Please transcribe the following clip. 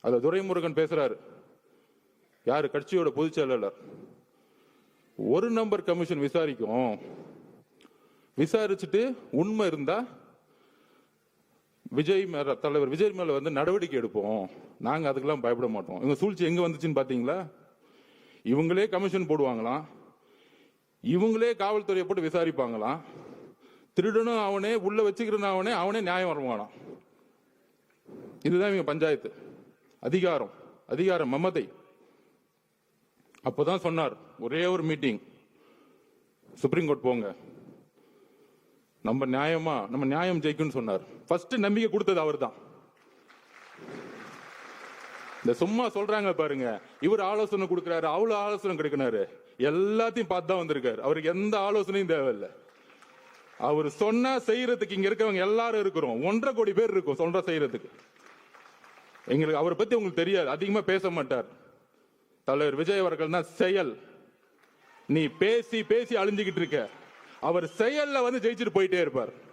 அதுல துரைமுருகன் பேசுறாரு. யாரு? கட்சியோட பொதுச் செயலாளர். ஒரு நம்பர் கமிஷன் விசாரிக்கும். விசாரிச்சுட்டு உண்மை இருந்தா விஜய் மேல தலைவர் விஜய் மேல வந்து நடவடிக்கை எடுப்போம். நாங்க அதுக்கெல்லாம் பயப்பட மாட்டோம். இவங்க சூழ்ச்சி எங்க வந்துச்சுன்னு பாத்தீங்களா? இவங்களே கமிஷன் போடுவாங்களாம். இவங்களே காவல்துறையை போட்டு விசாரிப்பாங்களாம். திருடனும் அவனே உள்ள வச்சுக்கிறனும் அவனே அவனே நியாயம் வருவானாம். இதுதான் இவங்க பஞ்சாயத்து. அதிகாரம் அதிகாரம் மமதை. அப்போதான் சொன்னார் ஒரே ஒரு மீட்டிங் சுப்ரீம் கோர்ட் போங்க. நம்ம நியாயமா நம்ம நியாயம் ஜெயிக்கும்னு சொன்னார். ஃபர்ஸ்ட் நம்பிக்கை கொடுத்தது அவர் தான் இந்த சும்மா சொல்றாங்க பாருங்க இவர் ஆலோசனை கொடுக்கிறாரு அவ்வளவு ஆலோசனை கொடுக்கிறாரு எல்லாத்தையும் பார்த்து தான் வந்திருக்காரு. அவருக்கு எந்த ஆலோசனையும் தேவையில்லை. அவர் சொன்னா செய்யறதுக்கு இங்க இருக்கவங்க எல்லாரும் இருக்கிறோம். ஒன்றரை கோடி பேர் இருக்கும் சொல்ற செய்யறதுக்கு. எங்களுக்கு அவரை பத்தி உங்களுக்கு தெரியாது. அதிகமா பேச மாட்டார். தலைவர் விஜய் அவர்கள் தான் செயல். நீ பேசி பேசி அழிஞ்சுக்கிட்டு இருக்க. அவர் செயல்ல வந்து ஜெயிச்சுட்டு போயிட்டே இருப்பார்.